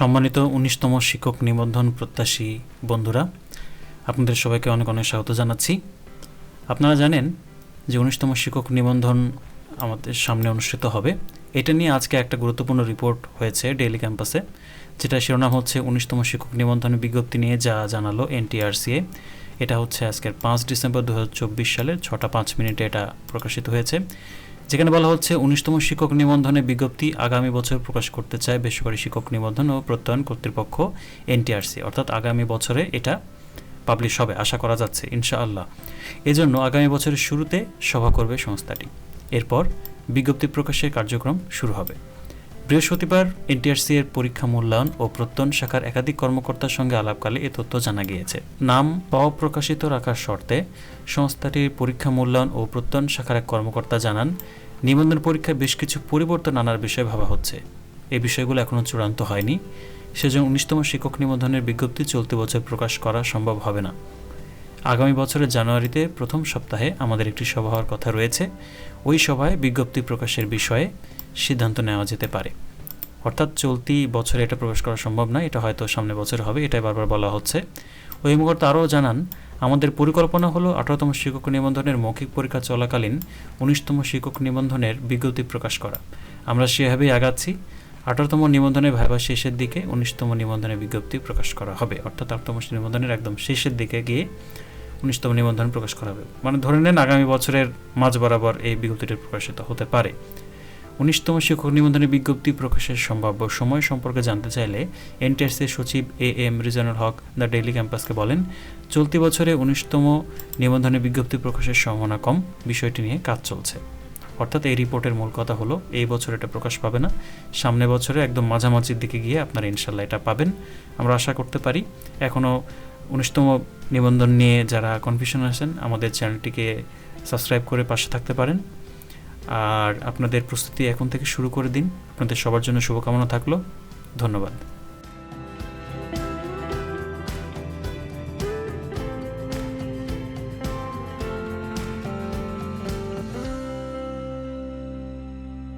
সম্মানিত উনিশতম শিক্ষক নিবন্ধন প্রত্যাশী বন্ধুরা, আপনাদের সবাইকে অনেক অনেক স্বাগত জানাচ্ছি। আপনারা জানেন যে উনিশতম শিক্ষক নিবন্ধন আমাদের সামনে অনুষ্ঠিত হবে। এটা নিয়ে আজকে একটা গুরুত্বপূর্ণ রিপোর্ট হয়েছে ডেইলি ক্যাম্পাসে যেটা শিরোনাম হচ্ছে উনিশতম শিক্ষক নিবন্ধনের বিজ্ঞপ্তি নিয়ে যা জানালো এনটিআরসিএ। এটা হচ্ছে আজকের পাঁচ ডিসেম্বর দু সালের ছটা পাঁচ মিনিটে এটা প্রকাশিত হয়েছে। যেখানে বলা হচ্ছে উনিশতম শিক্ষক নিবন্ধনের বিজ্ঞপ্তি আগামী বছর প্রকাশ করতে চায় বেসরকারি শিক্ষক নিবন্ধন ও প্রত্যয়ন কর্তৃপক্ষ, এনটিআরসি। অর্থাৎ আগামী বছরে এটা পাবলিশ হবে, আশা করা যাচ্ছে, ইনশাআল্লাহ। এজন্য আগামী বছরের শুরুতে সভা করবে সংস্থাটি। এরপর বিজ্ঞপ্তি প্রকাশের কার্যক্রম শুরু হবে। বৃহস্পতিবার এনটিআরসি এর পরীক্ষা মূল্যায়ন ও প্রত্যয়ন শাখার একাধিক কর্মকর্তার সঙ্গে আলাপকালে এ তথ্য জানা গিয়েছে। নাম অপ্রকাশিত রাখার শর্তে সংস্থাটির পরীক্ষা মূল্যায়ন ও প্রত্যয়ন শাখার এক কর্মকর্তা জানান, নিবন্ধন পরীক্ষায় বেশ কিছু পরিবর্তন আনার বিষয়ে ভাবা হচ্ছে। এই বিষয়গুলো এখনও চূড়ান্ত হয়নি। সেজন্য উনিশতম শিক্ষক নিবন্ধনের বিজ্ঞপ্তি চলতি বছর প্রকাশ করা সম্ভব হবে না। আগামী বছরের জানুয়ারিতে প্রথম সপ্তাহে আমাদের একটি সভা হওয়ার কথা রয়েছে। ওই সভায় বিজ্ঞপ্তি প্রকাশের বিষয়ে সিদ্ধান্ত নেওয়া যেতে পারে। অর্থাৎ চলতি বছরে এটা প্রকাশ করা সম্ভব নয়, এটা হয়তো সামনে বছর হবে, এটাই বারবার বলা হচ্ছে। ওই মুহূর্তে আরও জানান, আমাদের পরিকল্পনা হলো আঠারোতম শিক্ষক নিবন্ধনের মৌখিক পরীক্ষা চলাকালীন উনিশতম শিক্ষক নিবন্ধনের বিজ্ঞপ্তি প্রকাশ করা। আমরা সেভাবেই আগাচ্ছি, আঠারোতম নিবন্ধনের ভাইবা শেষের দিকে উনিশতম নিবন্ধনের বিজ্ঞপ্তি প্রকাশ করা হবে। অর্থাৎ আঠারোতম নিবন্ধনের একদম শেষের দিকে গিয়ে উনিশতম নিবন্ধন প্রকাশ করা হবে। মানে ধরে নেন আগামী বছরের মাঝ বরাবর এই বিজ্ঞপ্তিটি প্রকাশিত হতে পারে। উনিশতম শিক্ষক নিবন্ধনের বিজ্ঞপ্তি প্রকাশের সম্ভাব্য সময় সম্পর্কে জানতে চাইলে এনটিএসসির সচিব A M Rizanul Haque the daily ক্যাম্পাসকে বলেন, চলতি বছরে উনিশতম নিবন্ধনের বিজ্ঞপ্তি প্রকাশের সম্ভাবনা কম, বিষয়টি নিয়ে কাজ চলছে। অর্থাৎ এই রিপোর্টের মূল কথা হলো, এই বছর এটা প্রকাশ পাবে না। সামনে বছরে একদম মাঝামাঝির দিকে গিয়ে আপনারা ইনশাল্লাহ এটা পাবেন। আমরা আশা করতে পারি এখনও উনিশতম নিবন্ধন নিয়ে যারা কনফিউশন আছেন, আমাদের চ্যানেলটিকে সাবস্ক্রাইব করে পাশে থাকতে পারেন। আর আপনাদের প্রস্তুতি এখন থেকে শুরু করে দিন। আপনাদের সবার জন্য শুভকামনা থাকল। ধন্যবাদ।